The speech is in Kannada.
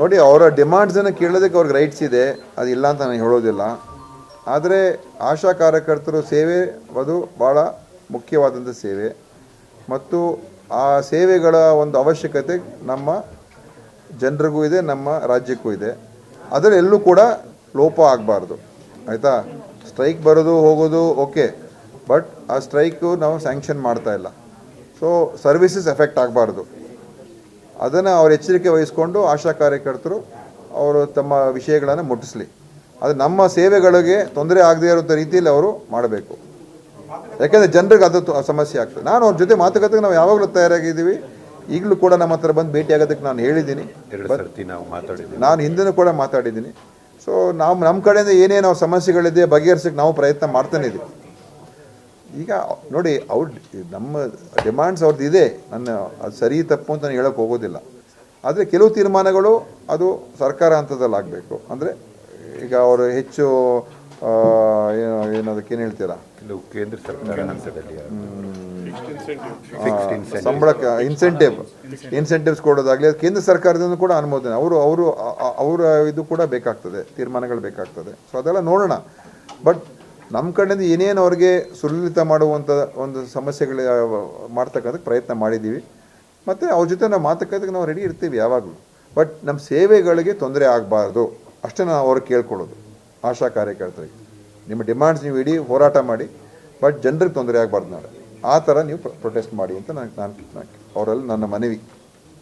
ನೋಡಿ, ಅವರ ಡಿಮಾಂಡ್ಸನ್ನು ಕೇಳೋದಕ್ಕೆ ಅವ್ರಿಗೆ ರೈಟ್ಸ್ ಇದೆ. ಅದು ಇಲ್ಲ ಅಂತ ನಾನು ಹೇಳೋದಿಲ್ಲ. ಆದರೆ ಆಶಾ ಕಾರ್ಯಕರ್ತರು ಸೇವೆ, ಅದು ಭಾಳ ಮುಖ್ಯವಾದಂಥ ಸೇವೆ. ಮತ್ತು ಆ ಸೇವೆಗಳ ಒಂದು ಅವಶ್ಯಕತೆ ನಮ್ಮ ಜನರಿಗೂ ಇದೆ, ನಮ್ಮ ರಾಜ್ಯಕ್ಕೂ ಇದೆ. ಅದರ ಎಲ್ಲೂ ಕೂಡ ಲೋಪ ಆಗಬಾರ್ದು. ಆಯಿತಾ? ಸ್ಟ್ರೈಕ್ ಬರೋದು ಹೋಗೋದು ಓಕೆ. ಬಟ್ ಆ ಸ್ಟ್ರೈಕು ನಾವು ಸ್ಯಾಂಕ್ಷನ್ ಮಾಡ್ತಾ ಇಲ್ಲ. ಸೊ ಸರ್ವಿಸಸ್ ಎಫೆಕ್ಟ್ ಆಗಬಾರ್ದು. ಅದನ್ನು ಅವ್ರು ಎಚ್ಚರಿಕೆ ವಹಿಸ್ಕೊಂಡು ಆಶಾ ಕಾರ್ಯಕರ್ತರು ಅವರು ತಮ್ಮ ವಿಷಯಗಳನ್ನು ಮುಟ್ಟಿಸ್ಲಿ. ಅದು ನಮ್ಮ ಸೇವೆಗಳಿಗೆ ತೊಂದರೆ ಆಗದೇ ಇರುವಂಥ ರೀತಿಯಲ್ಲಿ ಅವರು ಮಾಡಬೇಕು. ಯಾಕೆಂದರೆ ಜನರಿಗೆ ಅದು ಸಮಸ್ಯೆ ಆಗ್ತದೆ. ನಾನು ಅವ್ರ ಜೊತೆ ಮಾತುಕತೆಗೆ ನಾವು ಯಾವಾಗಲೂ ತಯಾರಾಗಿದ್ದೀವಿ. ಈಗಲೂ ಕೂಡ ನಮ್ಮ ಹತ್ರ ಬಂದು ಭೇಟಿ ಆಗೋದಕ್ಕೆ ನಾನು ಹೇಳಿದ್ದೀನಿ. ನಾವು ಮಾತಾಡಿದ್ದೀನಿ ನಾನು ಹಿಂದೆನೂ ಕೂಡ ಮಾತಾಡಿದ್ದೀನಿ. ಸೊ ನಾವು ನಮ್ಮ ಕಡೆಯಿಂದ ಏನೇನು ಸಮಸ್ಯೆಗಳಿದೆ ಬಗೆಹರಿಸಕ್ಕೆ ನಾವು ಪ್ರಯತ್ನ ಮಾಡ್ತಾನೆ ಇದ್ದೀವಿ. ಈಗ ನೋಡಿ ಅವ್ರ ನಮ್ಮ ಡಿಮ್ಯಾಂಡ್ಸ್ ಅವ್ರದ್ದು ಇದೆ. ನನ್ನ ಅದು ಸರಿ ತಪ್ಪು ಅಂತ ನಾನು ಹೇಳಕ್ಕೆ ಹೋಗೋದಿಲ್ಲ. ಆದರೆ ಕೆಲವು ತೀರ್ಮಾನಗಳು ಅದು ಸರ್ಕಾರ ಹಂತದಲ್ಲಿ ಆಗಬೇಕು. ಅಂದರೆ ಈಗ ಅವರು ಹೆಚ್ಚು ಏನು ಏನದಕ್ಕೆ ಏನು ಹೇಳ್ತೀರಾ? ಕೆಲವು ಕೇಂದ್ರ ಸರ್ಕಾರ ಸಂಬಳಕ್ಕೆ ಇನ್ಸೆಂಟಿವ್ ಇನ್ಸೆಂಟಿವ್ಸ್ ಕೊಡೋದಾಗಲಿ ಅದು ಕೇಂದ್ರ ಸರ್ಕಾರದಿಂದ ಕೂಡ ಅನುಮೋದನೆ. ಅವರು ಅವರು ಅವರ ಇದು ಕೂಡ ಬೇಕಾಗ್ತದೆ. ತೀರ್ಮಾನಗಳು ಬೇಕಾಗ್ತದೆ. ಸೊ ಅದೆಲ್ಲ ನೋಡೋಣ. ಬಟ್ ನಮ್ಮ ಕಡೆಯಿಂದ ಏನೇನು ಅವ್ರಿಗೆ ಸುಲಲಿತ ಮಾಡುವಂಥ ಒಂದು ಸಮಸ್ಯೆಗಳು ಮಾಡ್ತಕ್ಕಂಥ ಪ್ರಯತ್ನ ಮಾಡಿದ್ದೀವಿ ಮತ್ತು ಅವ್ರ ಜೊತೆ ನಾವು ಮಾತುಕತೆಗೆ ನಾವು ರೆಡಿ ಇರ್ತೀವಿ ಯಾವಾಗಲೂ. ಬಟ್ ನಮ್ಮ ಸೇವೆಗಳಿಗೆ ತೊಂದರೆ ಆಗಬಾರ್ದು. ಅಷ್ಟೇ ನಾವು ಅವ್ರಿಗೆ ಕೇಳ್ಕೊಳ್ಳೋದು. ಆಶಾ ಕಾರ್ಯಕರ್ತರಿಗೆ. ನಿಮ್ಮ ಡಿಮ್ಯಾಂಡ್ಸ್ ನೀವು ಇಡೀ ಹೋರಾಟ ಮಾಡಿ. ಬಟ್ ಜನರಿಗೆ ತೊಂದರೆ ಆಗಬಾರ್ದು ನಾಳೆ. ಆ ಥರ ನೀವು ಪ್ರೊಟೆಸ್ಟ್ ಮಾಡಿ ಅಂತ ನಾನು ನಾನು, ಅವರಲ್ಲಿ ನನ್ನ ಮನವಿ.